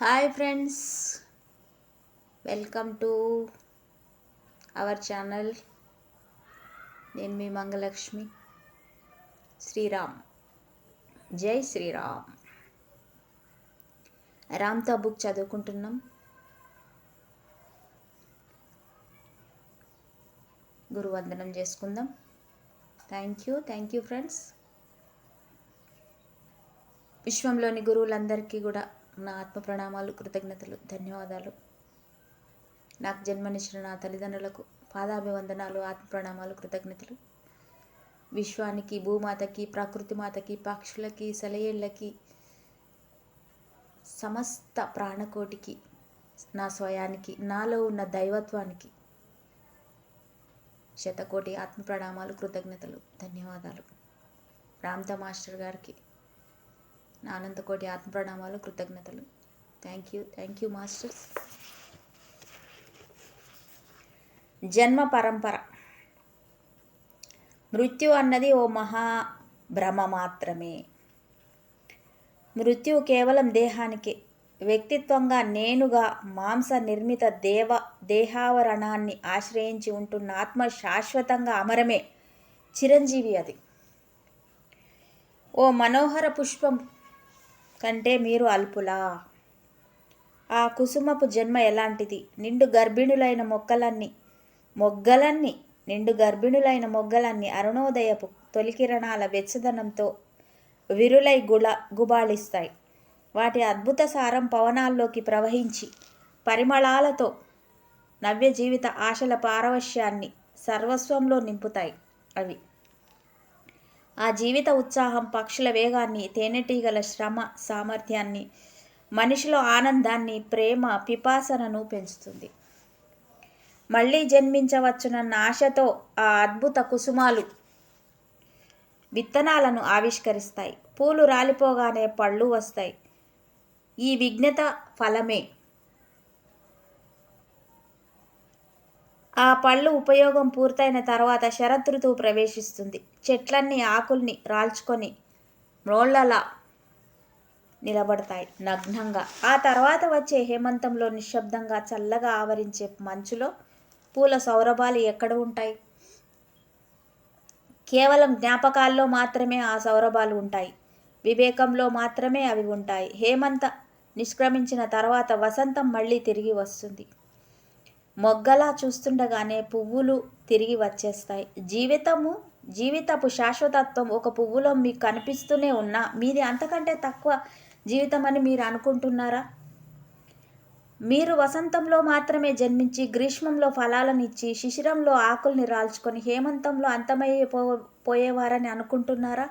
Hi friends. Welcome to our channel. నేను మీ మంగలక్ష్మి. శ్రీరామ్. జై శ్రీరామ్. రామ్తా బుక్ చదువుకుంటున్నాం. గురువందనం చేసుకుందాం. Thank you thank you friends విశ్వంలోని గురువులందరికీ కూడా నా ఆత్మ ప్రణామాలు కృతజ్ఞతలు ధన్యవాదాలు. నాకు జన్మనిచ్చిన నా తల్లిదండ్రులకు పాదాభివందనాలు ఆత్మ ప్రణామాలు కృతజ్ఞతలు. విశ్వానికి భూమాతకి ప్రకృతి మాతకి పక్షులకి సెలయేళ్ళకి సమస్త ప్రాణకోటికి నా స్వయానికి నాలో ఉన్న దైవత్వానికి శతకోటి ఆత్మ ప్రణామాలు కృతజ్ఞతలు ధన్యవాదాలు. రామ్తా మాస్టర్ గారికి నా అనంతకోటి ఆత్మ ప్రణామాలు కృతజ్ఞతలు. Thank you thank you masters జన్మ పరంపర. మృత్యు అన్నది ఓ మహా భ్రమ మాత్రమే. మృత్యువు కేవలం దేహానికి. వ్యక్తిత్వంగా నేనుగా మాంస నిర్మిత దేవ దేహావరణాన్ని ఆశ్రయించి ఉంటున్న ఆత్మ శాశ్వతంగా అమరమే. చిరంజీవి అది. ఓ మనోహర పుష్పం కంటే మీరు అల్పులా? ఆ కుసుమపు జన్మ ఎలాంటిది? నిండు గర్భిణులైన మొక్కలన్నీ మొగ్గలన్నీ నిండు గర్భిణులైన మొగ్గలన్నీ అరుణోదయపు తొలికిరణాల వెచ్చదనంతో విరులై గుళ గుబాళిస్తాయి. వాటి అద్భుత సారం పవనాల్లోకి ప్రవహించి పరిమళాలతో నవ్య జీవిత ఆశల పారవశ్యాన్ని సర్వస్వంలో నింపుతాయి అవి. ఆ జీవిత ఉత్సాహం పక్షుల వేగాన్ని తేనెటీగల శ్రమ సామర్థ్యాన్ని మనిషిలో ఆనందాన్ని ప్రేమ పిపాసనను పెంచుతుంది. మళ్ళీ జన్మించవచ్చునన్న ఆశతో ఆ అద్భుత కుసుమాలు విత్తనాలను ఆవిష్కరిస్తాయి. పూలు రాలిపోగానే పళ్ళు వస్తాయి. ఈ విఘ్నత ఫలమే. ఆ పళ్ళు ఉపయోగం పూర్తయిన తర్వాత శరదృతువు ప్రవేశిస్తుంది. చెట్లన్నీ ఆకుల్ని రాల్చుకొని మ్రోళ్ళలా నిలబడతాయి నగ్నంగా. ఆ తర్వాత వచ్చే హేమంతంలో నిశ్శబ్దంగా చల్లగా ఆవరించే మంచులో పూల సౌరభాలు ఎక్కడ ఉంటాయి? కేవలం జ్ఞాపకాల్లో మాత్రమే ఆ సౌరభాలు ఉంటాయి. వివేకంలో మాత్రమే అవి ఉంటాయి. హేమంత నిష్క్రమించిన తర్వాత వసంతం మళ్ళీ తిరిగి వస్తుంది. మొగ్గలా చూస్తుండగానే పువ్వులు తిరిగి వచ్చేస్తాయి. జీవితము జీవితపు శాశ్వతత్వం ఒక పువ్వులో మీకు కనిపిస్తూనే ఉన్నా మీది అంతకంటే తక్కువ జీవితం అని మీరు అనుకుంటున్నారా? మీరు వసంతంలో మాత్రమే జన్మించి గ్రీష్మంలో ఫలాలనిచ్చి శిశిరంలో ఆకుల్ని రాల్చుకొని హేమంతంలో అంతమయ్యే పోయేవారని అనుకుంటున్నారా?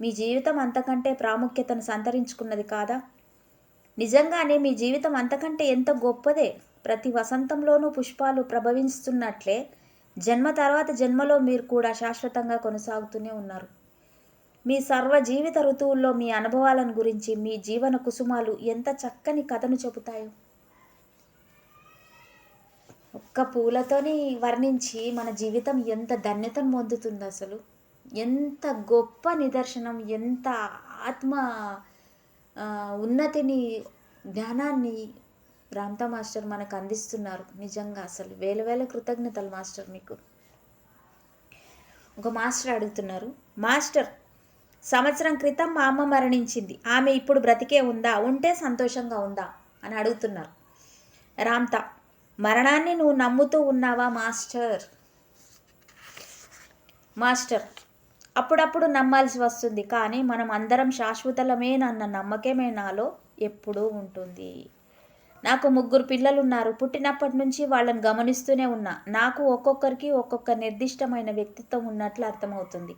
మీ జీవితం అంతకంటే ప్రాముఖ్యతను సంతరించుకున్నది కాదా? నిజంగానే మీ జీవితం అంతకంటే ఎంత గొప్పదే? ప్రతి వసంతంలోనూ పుష్పాలు ప్రభవిస్తున్నట్లే జన్మ తర్వాత జన్మలో మీరు కూడా శాశ్వతంగా కొనసాగుతూనే ఉన్నారు. మీ సర్వ జీవిత ఋతువుల్లో మీ అనుభవాలను గురించి మీ జీవన కుసుమాలు ఎంత చక్కని కథను చెబుతాయో. ఒక్క పూలతోని వర్ణించి మన జీవితం ఎంత ధన్యతను పొందుతుంది అసలు. ఎంత గొప్ప నిదర్శనం ఎంత ఆత్మ ఉన్నతిని జ్ఞానాన్ని రామ్తా మాస్టర్ మనకు అందిస్తున్నారు. నిజంగా అసలు వేల వేల కృతజ్ఞతలు మాస్టర్ మీకు. ఒక మాస్టర్ అడుగుతున్నారు. మాస్టర్ సంవత్సరం క్రితం మా అమ్మ మరణించింది. ఆమె ఇప్పుడు బ్రతికే ఉందా? ఉంటే సంతోషంగా ఉందా? అని అడుగుతున్నారు. రామ్తా మరణాన్ని నువ్వు నమ్ముతూ ఉన్నావా మాస్టర్? మాస్టర్ అప్పుడప్పుడు నమ్మాల్సి వస్తుంది కానీ మనం అందరం శాశ్వతలమేనన్న నమ్మకమే నాలో ఎప్పుడూ ఉంటుంది. నాకు ముగ్గురు పిల్లలున్నారు. పుట్టినప్పటి నుంచి వాళ్ళని గమనిస్తూనే ఉన్నా. నాకు ఒక్కొక్కరికి ఒక్కొక్క నిర్దిష్టమైన వ్యక్తిత్వం ఉన్నట్లు అర్థమవుతుంది.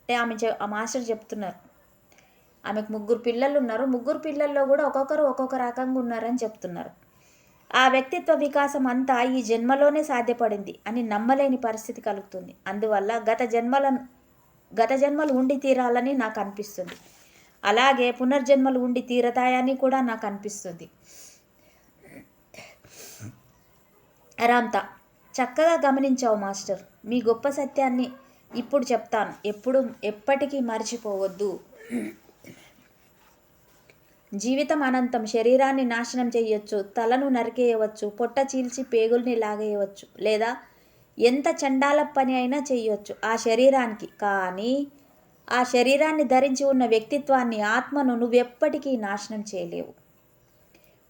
అంటే ఆమె ఆ మాస్టర్ చెప్తున్నారు. ఆమెకు ముగ్గురు పిల్లలు ఉన్నారు ముగ్గురు పిల్లల్లో కూడా ఒక్కొక్కరు ఒక్కొక్క రకంగా ఉన్నారని చెప్తున్నారు. ఆ వ్యక్తిత్వ వికాసం అంతా ఈ జన్మలోనే సాధ్యపడింది అని నమ్మలేని పరిస్థితి కలుగుతుంది. అందువల్ల గత జన్మల గత జన్మలు ఉండి తీరాలని నాకు అనిపిస్తుంది. అలాగే పునర్జన్మలు ఉండి తీరతాయని కూడా నాకు అనిపిస్తుంది. అరాంతా. చక్కగా గమనించావు మాస్టర్. మీ గొప్ప సత్యాన్ని ఇప్పుడు చెప్తాను. ఎప్పుడు ఎప్పటికీ మర్చిపోవద్దు. జీవితం అనంతం. శరీరాన్ని నాశనం చేయొచ్చు. తలను నరికేయవచ్చు. పొట్ట చీల్చి పేగుల్ని లాగేయవచ్చు. లేదా ఎంత చండాల పని అయినా చేయొచ్చు. ఆ శరీరానికి. కానీ ఆ శరీరాన్ని ధరించి ఉన్న వ్యక్తిత్వాన్ని ఆత్మను నువ్వెప్పటికీ నాశనం చేయలేవు.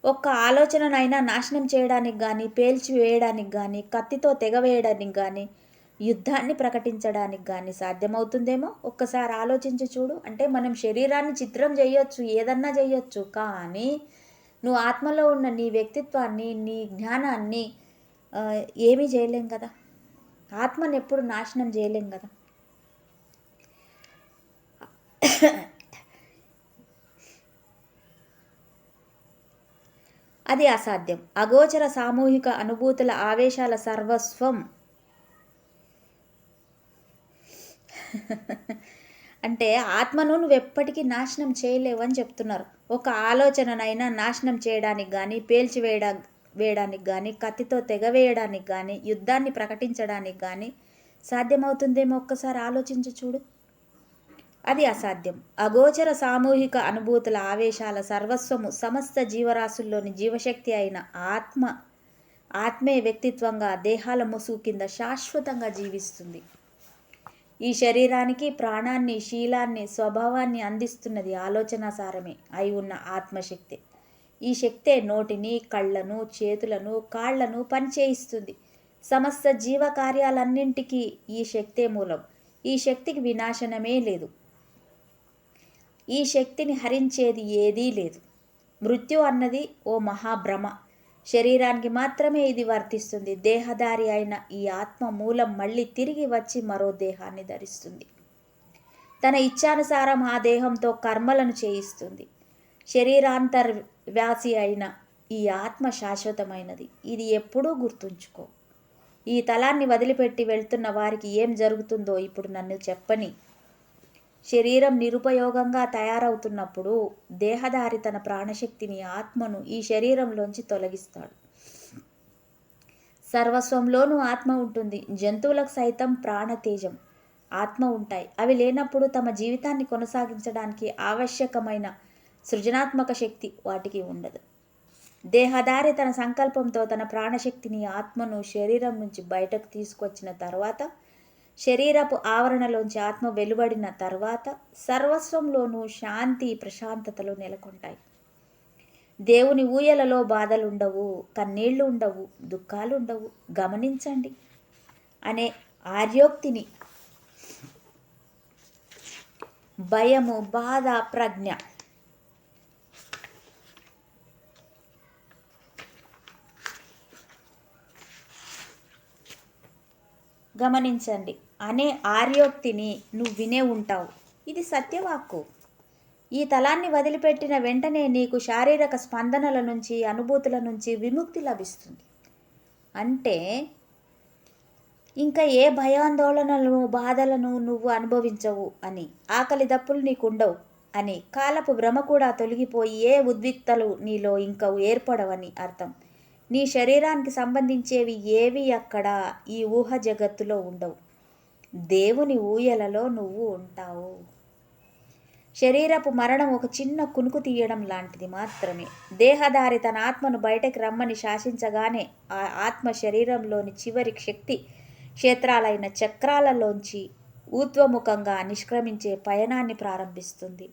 ఒక్క ఆలోచననైనా నాశనం చేయడానికి కానీ పేల్చి వేయడానికి కానీ కత్తితో తెగవేయడానికి కానీ యుద్ధాన్ని ప్రకటించడానికి కానీ సాధ్యమవుతుందేమో? ఒక్కసారి ఆలోచించి చూడు. అంటే మనం శరీరాన్ని చిత్రం చేయొచ్చు ఏదన్నా చేయొచ్చు కానీ నువ్వు ఆత్మలో ఉన్న నీ వ్యక్తిత్వాన్ని నీ జ్ఞానాన్ని ఏమీ చేయలేం కదా. ఆత్మను ఎప్పుడు నాశనం చేయలేం కదా. అది అసాధ్యం. అగోచర సామూహిక అనుభూతుల ఆవేశాల సర్వస్వం. అంటే ఆత్మను నువ్వు ఎప్పటికీ నాశనం చేయలేవని చెప్తున్నారు. ఒక ఆలోచననైనా నాశనం చేయడానికి కానీ పేల్చివేయడా వేయడానికి కానీ కత్తితో తెగవేయడానికి కానీ యుద్ధాన్ని ప్రకటించడానికి కానీ సాధ్యమవుతుందేమో ఒక్కసారి ఆలోచించి చూడు. అది అసాధ్యం. అగోచర సామూహిక అనుభూతుల ఆవేశాల సర్వస్వము సమస్త జీవరాశుల్లోని జీవశక్తి అయిన ఆత్మ ఆత్మే వ్యక్తిత్వంగా దేహాల ముసుగు కింద శాశ్వతంగా జీవిస్తుంది. ఈ శరీరానికి ప్రాణాన్ని శీలాన్ని స్వభావాన్ని అందిస్తున్నది ఆలోచనాసారమే అయి ఉన్న ఆత్మశక్తి. ఈ శక్తే నోటిని కళ్ళను చేతులను కాళ్ళను పనిచేయిస్తుంది. సమస్త జీవ కార్యాలన్నింటికీ ఈ శక్తే మూలం. ఈ శక్తికి వినాశనమే లేదు. ఈ శక్తిని హరించేది ఏదీ లేదు. మృత్యు అన్నది ఓ మహాభ్రమ. శరీరానికి మాత్రమే ఇది వర్తిస్తుంది. దేహదారి అయిన ఈ ఆత్మ మూలం మళ్ళీ తిరిగి వచ్చి మరో దేహాన్ని ధరిస్తుంది. తన ఇచ్ఛానుసారం ఆ దేహంతో కర్మలను చేయిస్తుంది. శరీరాంతర్వ్యాసి అయిన ఈ ఆత్మ శాశ్వతమైనది. ఇది ఎప్పుడూ గుర్తుంచుకో. ఈ తలాన్ని వదిలిపెట్టి వెళ్తున్న వారికి ఏం జరుగుతుందో ఇప్పుడు నన్ను చెప్పని శరీరం నిరుపయోగంగా తయారవుతున్నప్పుడు దేహదారి తన ప్రాణశక్తిని ఆత్మను ఈ శరీరంలోంచి తొలగిస్తాడు. సర్వస్వంలోనూ ఆత్మ ఉంటుంది. జంతువులకు సైతం ప్రాణతేజం ఆత్మ ఉంటాయి. అవి లేనప్పుడు తమ జీవితాన్ని కొనసాగించడానికి ఆవశ్యకమైన సృజనాత్మక శక్తి వాటికి ఉండదు. దేహదారి తన సంకల్పంతో తన ప్రాణశక్తిని ఆత్మను శరీరం నుంచి బయటకు తీసుకొచ్చిన తర్వాత శరీరపు ఆవరణలోంచి ఆత్మ వెలువడిన తర్వాత సర్వస్వంలోనూ శాంతి ప్రశాంతతలు నెలకొంటాయి. దేవుని ఊయలలో బాధలుండవు కన్నీళ్ళు ఉండవు దుఃఖాలు ఉండవు గమనించండి. అనే ఆర్యోక్తిని. భయము బాధ ప్రజ్ఞ. గమనించండి. అనే ఆర్యోక్తిని నువ్వు వినే ఉంటావు. ఇది సత్యవాక్కు. ఈ తలాన్ని వదిలిపెట్టిన వెంటనే నీకు శారీరక స్పందనల నుంచి అనుభూతుల నుంచి విముక్తి లభిస్తుంది. అంటే ఇంకా ఏ భయాందోళనలను బాధలను నువ్వు అనుభవించవు అని ఆకలి దప్పులు నీకుండవు అని కాలపు భ్రమ కూడా తొలగిపోయి ఏ ఉద్విక్తలు నీలో ఇంకా ఏర్పడవని అర్థం. నీ శరీరానికి సంబంధించేవి ఏవి అక్కడ ఈ ఊహ జగత్తులో ఉండవు? దేవుని ఊయలలో నువ్వు ఉంటావు. శరీరపు మరణం ఒక చిన్న కునుకు తీయడం లాంటిది మాత్రమే. దేహదారి తన ఆత్మను బయటకు రమ్మని శాసించగానే ఆ ఆత్మ శరీరంలోని చివరి శక్తి క్షేత్రాలైన చక్రాలలోంచి ఊర్ధ్వముఖంగా నిష్క్రమించే పయనాన్ని ప్రారంభిస్తుంది.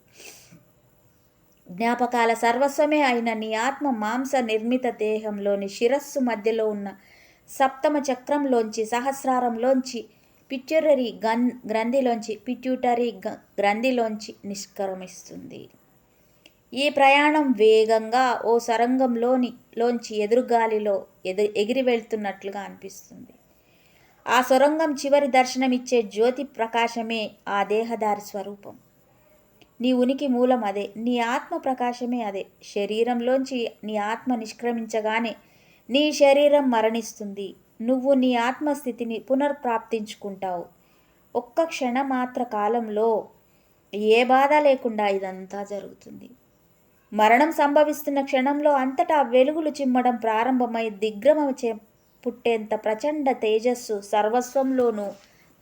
జ్ఞాపకాల సర్వస్వమే అయిన నీ ఆత్మ మాంస నిర్మిత దేహంలోని శిరస్సు మధ్యలో ఉన్న సప్తమ చక్రంలోంచి సహస్రారంలోంచి పిట్యూటరీ గన్ గ్రంథిలోంచి పిట్యూటరీ గ- గ్రంథిలోంచి నిష్క్రమిస్తుంది. ఈ ప్రయాణం వేగంగా ఓ సొరంగంలోని లోంచి ఎదురుగాలిలో ఎదు ఎగిరి వెళ్తున్నట్లుగా అనిపిస్తుంది. ఆ సొరంగం చివరి దర్శనమిచ్చే జ్యోతి ప్రకాశమే ఆ దేహదారి స్వరూపం. నీ ఉనికి మూలం అదే నీ ఆత్మ ప్రకాశమే అదే. శరీరంలోంచి నీ ఆత్మ నిష్క్రమించగానే నీ శరీరం మరణిస్తుంది. నువ్వు నీ ఆత్మస్థితిని పునర్ప్రాప్తించుకుంటావు. ఒక్క క్షణమాత్ర కాలంలో ఏ బాధ లేకుండా ఇదంతా జరుగుతుంది. మరణం సంభవిస్తున్న క్షణంలో అంతటా వెలుగులు చిమ్మడం ప్రారంభమై దిగ్భ్రమ పుట్టేంత ప్రచండ తేజస్సు సర్వస్వంలోనూ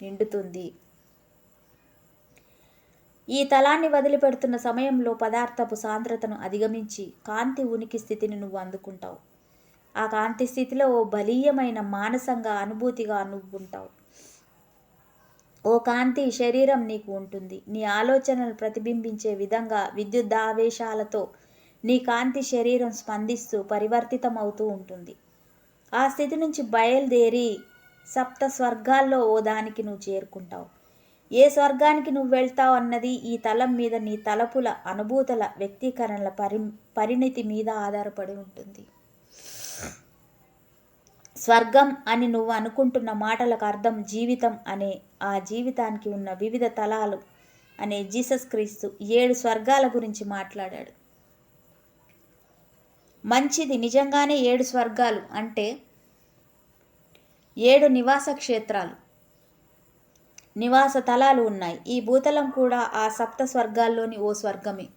నిండుతుంది. ఈ తలాన్ని వదిలిపెడుతున్న సమయంలో పదార్థపు సాంద్రతను అధిగమించి కాంతి ఉనికి స్థితిని నువ్వు అందుకుంటావు. ఆ కాంతి స్థితిలో ఓ బలీయమైన మానసంగా అనుభూతిగా నువ్వు ఉంటావు. ఓ కాంతి శరీరం నీకు ఉంటుంది. నీ ఆలోచనలు ప్రతిబింబించే విధంగా విద్యుద్ధావేశాలతో నీ కాంతి శరీరం స్పందిస్తూ పరివర్తితమవుతూ ఉంటుంది. ఆ స్థితి నుంచి బయలుదేరి సప్త స్వర్గాల్లో ఓ దానికి నువ్వు చేరుకుంటావు. ఏ స్వర్గానికి నువ్వు వెళ్తావు అన్నది ఈ తలం మీద నీ తలపుల అనుభూతుల వ్యక్తీకరణల పరి పరిణితి మీద ఆధారపడి ఉంటుంది. స్వర్గం అని నువ్వు అనుకుంటున్న మాటలకు అర్థం జీవితం అనే ఆ జీవితానికి ఉన్న వివిధ తలాలు అనే జీసస్ క్రీస్తు ఏడు స్వర్గాల గురించి మాట్లాడాడు. మంచిది నిజంగానే ఏడు స్వర్గాలు అంటే ఏడు నివాస క్షేత్రాలు నివాస తలాలు ఉన్నాయి. ఈ భూతలం కూడా ఆ సప్త స్వర్గాల్లోని ఓ స్వర్గమే.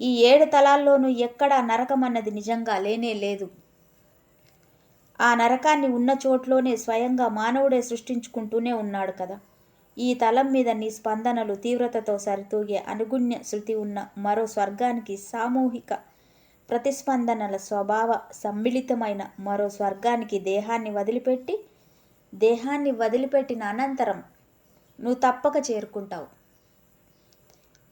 ఈ ఏడు తలాల్లోనూ ఎక్కడా నరకం అన్నది నిజంగా లేనే లేదు. ఆ నరకాన్ని ఉన్న చోట్లోనే స్వయంగా మానవుడే సృష్టించుకుంటూనే ఉన్నాడు కదా. ఈ తలం మీద నీ స్పందనలు తీవ్రతతో సరితూగే అనుగుణ్య శృతి ఉన్న మరో స్వర్గానికి సామూహిక ప్రతిస్పందనల స్వభావ సమ్మిళితమైన మరో స్వర్గానికి దేహాన్ని వదిలిపెట్టి దేహాన్ని వదిలిపెట్టిన అనంతరం నువ్వు తప్పక చేరుకుంటావు.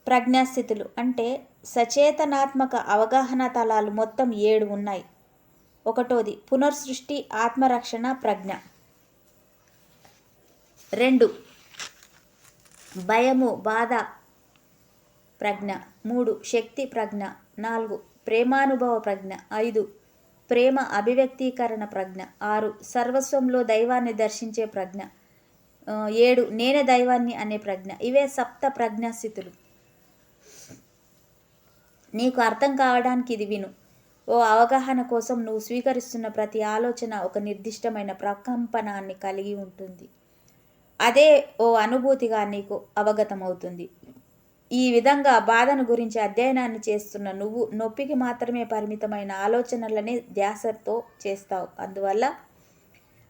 ప్రజ్ఞాస్థితులు అంటే సచేతనాత్మక అవగాహన తలాలు మొత్తం ఏడు ఉన్నాయి. ఒకటోది పునర్సృష్టి ఆత్మరక్షణ ప్రజ్ఞ. రెండు భయము బాధ ప్రజ్ఞ. మూడు శక్తి ప్రజ్ఞ. నాలుగు ప్రేమానుభవ ప్రజ్ఞ. ఐదు ప్రేమ అభివ్యక్తీకరణ ప్రజ్ఞ. ఆరు సర్వస్వంలో దైవాన్ని దర్శించే ప్రజ్ఞ. ఏడు నేనే దైవాన్ని అనే ప్రజ్ఞ. ఇవే సప్త ప్రజ్ఞాస్థితులు. నీకు అర్థం కావడానికి ఇది విను. ఓ అవగాహన కోసం నువ్వు స్వీకరిస్తున్న ప్రతి ఆలోచన ఒక నిర్దిష్టమైన ప్రకంపనాన్ని కలిగి ఉంటుంది. అదే ఓ అనుభూతిగా నీకు అవగతమవుతుంది. ఈ విధంగా బాధను గురించి అధ్యయనాన్ని చేస్తున్న నువ్వు నొప్పికి మాత్రమే పరిమితమైన ఆలోచనలనే ధ్యాసతో చేస్తావు. అందువల్ల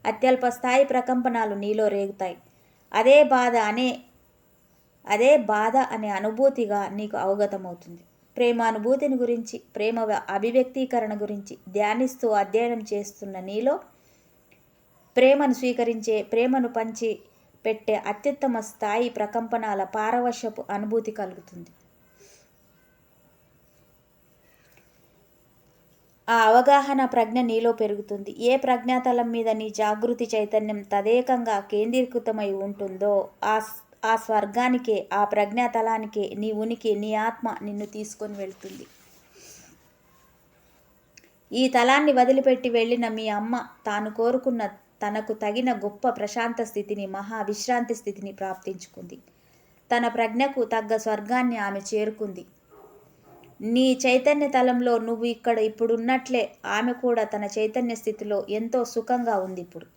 అత్యల్ప స్థాయి ప్రకంపనాలు నీలో రేగుతాయి. అదే బాధ అనే అదే బాధ అనే అనుభూతిగా నీకు అవగతమవుతుంది. ప్రేమానుభూతిని గురించి ప్రేమ అభివ్యక్తీకరణ గురించి ధ్యానిస్తూ అధ్యయనం చేస్తున్న నీలో ప్రేమను స్వీకరించే ప్రేమను పంచి పెట్టే అత్యుత్తమ స్థాయి ప్రకంపనాల పారవశపు అనుభూతి కలుగుతుంది. ఆ అవగాహన ప్రజ్ఞ నీలో పెరుగుతుంది. ఏ ప్రజ్ఞాతలం మీద నీ జాగృతి చైతన్యం తదేకంగా కేంద్రీకృతమై ఉంటుందో ఆ ఆ స్వర్గానికే ఆ ప్రజ్ఞాతలానికే నీ ఉనికి నీ ఆత్మ నిన్ను తీసుకొని వెళ్తుంది. ఈ తలాన్ని వదిలిపెట్టి వెళ్ళిన మీ అమ్మ తాను కోరుకున్న తనకు తగిన గొప్ప ప్రశాంత స్థితిని మహా విశ్రాంతి స్థితిని ప్రాప్తించుకుంది. తన ప్రజ్ఞకు తగ్గ స్వర్గాన్ని ఆమె చేరుకుంది. నీ చైతన్య తలంలో నువ్వు ఇక్కడ ఇప్పుడున్నట్లే ఆమె కూడా తన చైతన్య స్థితిలో ఎంతో సుఖంగా ఉంది ఇప్పుడు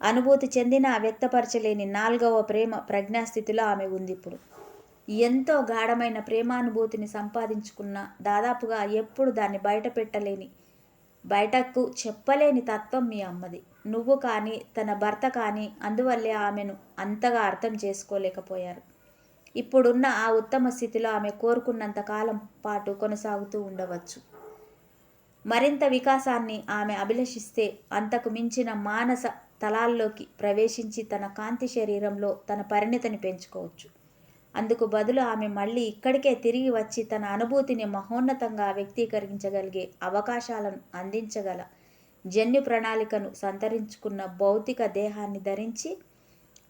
అనుభూతి చెందిన వ్యక్తపరచలేని నాలుగవ ప్రేమ ప్రజ్ఞాస్థితిలో ఆమె ఉంది ఇప్పుడు ఎంతో గాఢమైన ప్రేమానుభూతిని సంపాదించుకున్న దాదాపుగా ఎప్పుడు దాన్ని బయట పెట్టలేని బయటకు చెప్పలేని తత్వం మీ అమ్మది. నువ్వు కానీ తన భర్త కానీ అందువల్లే ఆమెను అంతగా అర్థం చేసుకోలేకపోయారు. ఇప్పుడున్న ఆ ఉత్తమ స్థితిలో ఆమె కోరుకున్నంత కాలం పాటు కొనసాగుతూ ఉండవచ్చు. మరింత వికాసాన్ని ఆమె అభిలషిస్తే అంతకు మించిన మానస తలాల్లోకి ప్రవేశించి తన కాంతి శరీరంలో తన పరిణితిని పెంచుకోవచ్చు. అందుకు బదులు ఆమె మళ్ళీ ఇక్కడికే తిరిగి వచ్చి తన అనుభూతిని మహోన్నతంగా వ్యక్తీకరించగలిగే అవకాశాలను అందించగల జన్యు ప్రణాళికను సంతరించుకున్న భౌతిక దేహాన్ని ధరించి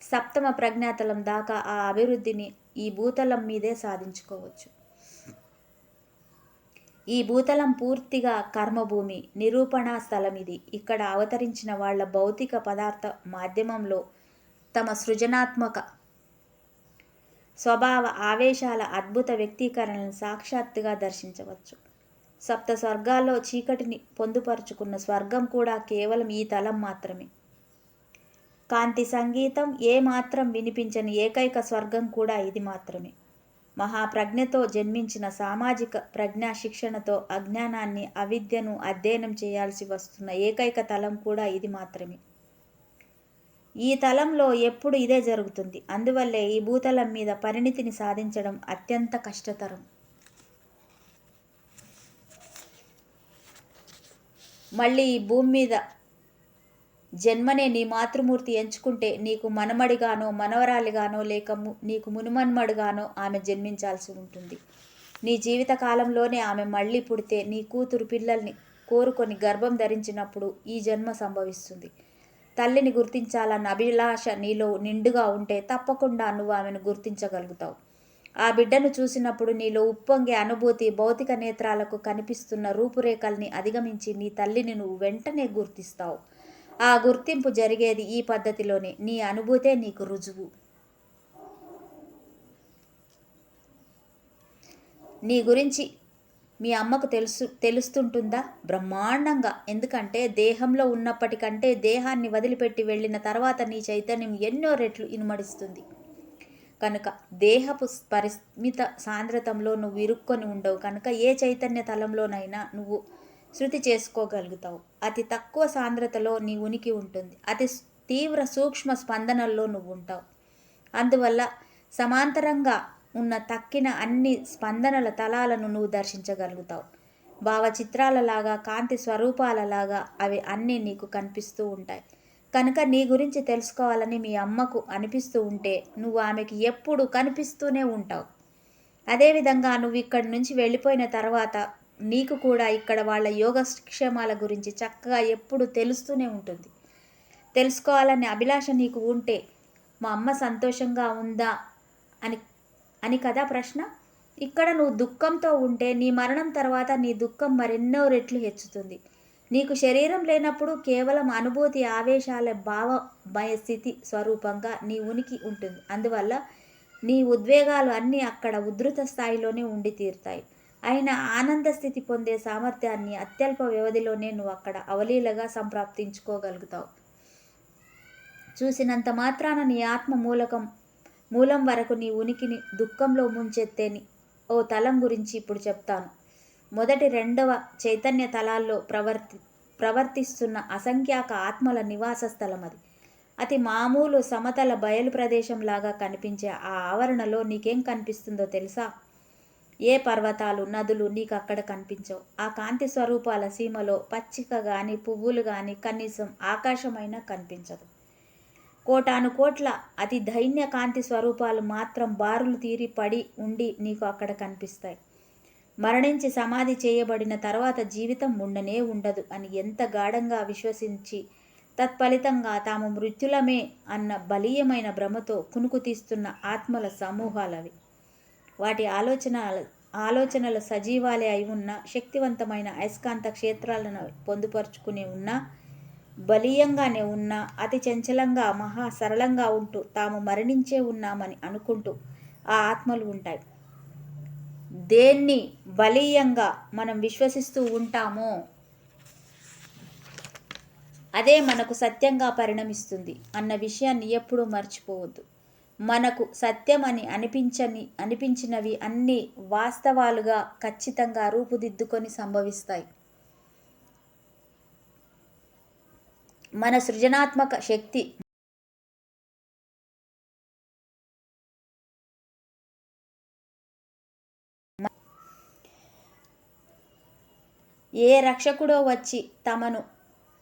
సప్తమ ప్రజ్ఞాతలం దాకా ఆ అభివృద్ధిని ఈ భూతలం మీదే సాధించుకోవచ్చు. ఈ భూతలం పూర్తిగా కర్మభూమి నిరూపణా స్థలం ఇది. ఇక్కడ అవతరించిన వాళ్ళ భౌతిక పదార్థ మాధ్యమంలో తమ సృజనాత్మక స్వభావ ఆవేశాల అద్భుత వ్యక్తీకరణలను సాక్షాత్తుగా దర్శించవచ్చు. సప్త స్వర్గాల్లో చీకటిని పొందుపరుచుకున్న స్వర్గం కూడా కేవలం ఈ తలం మాత్రమే. కాంతి సంగీతం ఏ మాత్రం వినిపించని ఏకైక స్వర్గం కూడా ఇది మాత్రమే. మహాప్రజ్ఞతో జన్మించిన సామాజిక ప్రజ్ఞా శిక్షణతో అజ్ఞానాన్ని అవిద్యను అధ్యయనం చేయాల్సి వస్తున్న ఏకైక తలం కూడా ఇది మాత్రమే. ఈ తలంలో ఎప్పుడు ఇదే జరుగుతుంది. అందువల్లే ఈ భూతలం మీద పరిణితిని సాధించడం అత్యంత కష్టతరం. మళ్ళీ ఈ భూమి మీద జన్మనే నీ మాతృమూర్తి ఎంచుకుంటే నీకు మనమడిగానో మనవరాలిగానో లేక నీకు మునుమన్మడిగానో ఆమె జన్మించాల్సి ఉంటుంది. నీ జీవిత కాలంలోనే ఆమె మళ్ళీ పుడితే నీ కూతురు పిల్లల్ని కోరుకొని గర్భం ధరించినప్పుడు ఈ జన్మ సంభవిస్తుంది. తల్లిని గుర్తించాలన్న అభిలాష నీలో నిండుగా ఉంటే తప్పకుండా నువ్వు ఆమెను గుర్తించగలుగుతావు. ఆ బిడ్డను చూసినప్పుడు నీలో ఉప్పొంగే అనుభూతి భౌతిక నేత్రాలకు కనిపిస్తున్న రూపురేఖల్ని అధిగమించి నీ తల్లిని నువ్వు వెంటనే గుర్తిస్తావు. ఆ గుర్తింపు జరిగేది ఈ పద్ధతిలోనే. నీ అనుభూతే నీకు రుజువు. నీ గురించి మీ అమ్మకు తెలుసు తెలుస్తుంటుందా? బ్రహ్మాండంగా. ఎందుకంటే దేహంలో ఉన్నప్పటికంటే దేహాన్ని వదిలిపెట్టి వెళ్ళిన తర్వాత నీ చైతన్యం ఎన్నో రెట్లు ఇనుమడిస్తుంది. కనుక దేహపు పరిమిత సాంద్రతంలో నువ్వు ఇరుక్కొని ఉండవు. కనుక ఏ చైతన్య తలంలోనైనా నువ్వు శృతి చేసుకోగలుగుతావు. అతి తక్కువ సాంద్రతలో నీ ఉనికి ఉంటుంది. అతి తీవ్ర సూక్ష్మ స్పందనల్లో నువ్వు ఉంటావు. అందువల్ల సమాంతరంగా ఉన్న తక్కిన అన్ని స్పందనల తలాలను నువ్వు దర్శించగలుగుతావు. భావచిత్రాలలాగా కాంతి స్వరూపాలలాగా అవి అన్నీ నీకు కనిపిస్తూ ఉంటాయి. కనుక నీ గురించి తెలుసుకోవాలని మీ అమ్మకు అనిపిస్తూ ఉంటే నువ్వు ఆమెకి ఎప్పుడు కనిపిస్తూనే ఉంటావు. అదేవిధంగా నువ్వు ఇక్కడి నుంచి వెళ్ళిపోయిన తర్వాత నీకు కూడా ఇక్కడ వాళ్ళ యోగక్షేమాల గురించి చక్కగా ఎప్పుడు తెలుస్తూనే ఉంటుంది. తెలుసుకోవాలనే అభిలాష నీకు ఉంటే మా అమ్మ సంతోషంగా ఉందా అని అని కదా ప్రశ్న? ఇక్కడ నువ్వు దుఃఖంతో ఉంటే నీ మరణం తర్వాత నీ దుఃఖం మరెన్నో రెట్లు హెచ్చుతుంది. నీకు శరీరం లేనప్పుడు కేవలం అనుభూతి ఆవేశాల భావమయ స్థితి స్వరూపంగా నీ ఉనికి ఉంటుంది. అందువల్ల నీ ఉద్వేగాలు అన్నీ అక్కడ ఉధృత స్థాయిలోనే ఉండి తీరుతాయి. అయినా ఆనంద స్థితి పొందే సామర్థ్యాన్ని అత్యల్ప వ్యవధిలోనే నువ్వు అక్కడ అవలీలగా సంప్రాప్తించుకోగలుగుతావు. చూసినంత మాత్రాన నీ ఆత్మ మూలకం మూలం వరకు నీ ఉనికిని దుఃఖంలో ముంచెత్తేని ఓ తలం గురించి ఇప్పుడు చెప్తాను. మొదటి రెండవ చైతన్య తలాల్లో ప్రవర్తి ప్రవర్తిస్తున్న అసంఖ్యాక ఆత్మల నివాస స్థలం అది. అతి మామూలు సమతల బయలు ప్రదేశంలాగా కనిపించే ఆ ఆవరణలో నీకేం కనిపిస్తుందో తెలుసా? ఏ పర్వతాలు నదులు నీకు అక్కడ కనిపించవు. ఆ కాంతి స్వరూపాల సీమలో పచ్చిక కానీ పువ్వులు కానీ కనీసం ఆకాశమైనా కనిపించదు. కోటాను కోట్ల అతి దైన్య కాంతి స్వరూపాలు మాత్రం బారులు తీరి పడి ఉండి నీకు అక్కడ కనిపిస్తాయి. మరణించి సమాధి చేయబడిన తర్వాత జీవితం ఉండనే ఉండదు అని ఎంత గాఢంగా విశ్వసించి తత్ఫలితంగా తాము మృత్యులమే అన్న బలీయమైన భ్రమతో కునుకు తీస్తున్న ఆత్మల సమూహాలవి. వాటి ఆలోచన ఆలోచనల సజీవాలే అయి ఉన్న శక్తివంతమైన అయస్కాంత క్షేత్రాలను పొందుపరుచుకుని ఉన్న బలీయంగానే ఉన్న అతి చంచలంగా మహా సరళంగా ఉంటూ తాము మరణించే ఉన్నామని అనుకుంటూ ఆ ఆత్మలు ఉంటాయి. దేన్ని బలీయంగా మనం విశ్వసిస్తూ ఉంటామో అదే మనకు సత్యంగా పరిణమిస్తుంది అన్న విషయాన్ని ఎప్పుడూ మర్చిపోవద్దు. మనకు సత్యం అని అనిపించని అనిపించినవి అన్నీ వాస్తవాలుగా ఖచ్చితంగా రూపుదిద్దుకొని సంభవిస్తాయి. మన సృజనాత్మక శక్తి ఏ రక్షకుడో వచ్చి తమను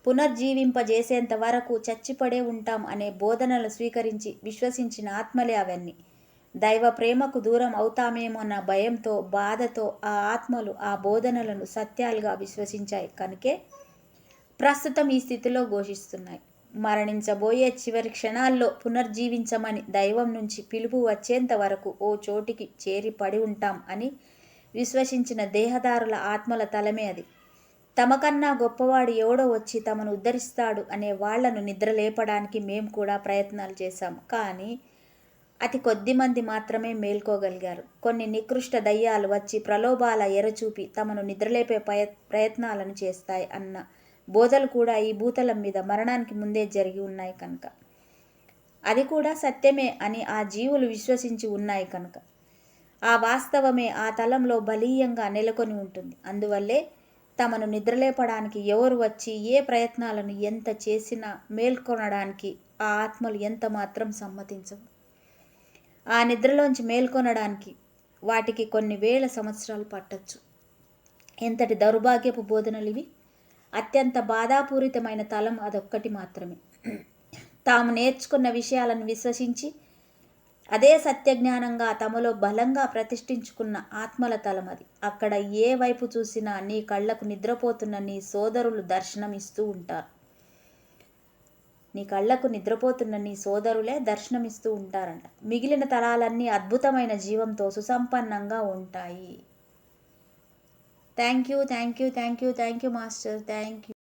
పునర్జీవింపజేసేంత వరకు చచ్చిపడే ఉంటాం అనే బోధనలు స్వీకరించి విశ్వసించిన ఆత్మలే అవన్నీ. దైవ ప్రేమకు దూరం అవుతామేమోన్న భయంతో బాధతో ఆ ఆత్మలు ఆ బోధనలను సత్యాలుగా విశ్వసించాయి కనుకే ప్రస్తుతం ఈ స్థితిలో ఘోషిస్తున్నాయి. మరణించబోయే చివరి క్షణాల్లో పునర్జీవించమని దైవం నుంచి పిలుపు వచ్చేంత వరకు ఓ చోటికి చేరి పడి ఉంటాం అని విశ్వసించిన దేహదారుల ఆత్మల తలమే అది. తమకన్నా గొప్పవాడు ఎవడో వచ్చి తమను ఉద్ధరిస్తాడు అనే వాళ్ళను నిద్రలేపడానికి మేము కూడా ప్రయత్నాలు చేశాం. కానీ అతి కొద్ది మంది మాత్రమే మేల్కోగలిగారు. కొన్ని నికృష్ట దయ్యాలు వచ్చి ప్రలోభాల ఎరచూపి తమను నిద్రలేపే ప్రయ ప్రయత్నాలను చేస్తాయి అన్న బోధలు కూడా ఈ భూతలం మీద మరణానికి ముందే జరిగి ఉన్నాయి కనుక. అది కూడా సత్యమే అని ఆ జీవులు విశ్వసించి ఉన్నాయి కనుక. ఆ వాస్తవమే ఆ తలంలో బలీయంగా నెలకొని ఉంటుంది. అందువల్లే తమను నిద్రలేపడానికి ఎవరు వచ్చి ఏ ప్రయత్నాలను ఎంత చేసినా మేల్కొనడానికి ఆ ఆత్మలు ఎంత మాత్రం సమ్మతించవు. ఆ నిద్రలోంచి మేల్కొనడానికి వాటికి కొన్ని వేల సంవత్సరాలు పట్టచ్చు. ఎంతటి దౌర్భాగ్యపు బోధనలు ఇవి? అత్యంత బాధాపూరితమైన తలం అదొక్కటి మాత్రమే. తాము నేర్చుకున్న విషయాలను విశ్వసించి అదే సత్యజ్ఞానంగా తమలో బలంగా ప్రతిష్ఠించుకున్న ఆత్మల తలమది. అక్కడ ఏ వైపు చూసినా నీ కళ్ళకు నిద్రపోతున్న నీ సోదరులు దర్శనమిస్తూ ఉంటారు. నీ కళ్ళకు నిద్రపోతున్న నీ సోదరులే దర్శనమిస్తూ ఉంటారంట. మిగిలిన తలాలన్నీ అద్భుతమైన జీవంతో సుసంపన్నంగా ఉంటాయి. Thank you thank you thank you thank you master thank you.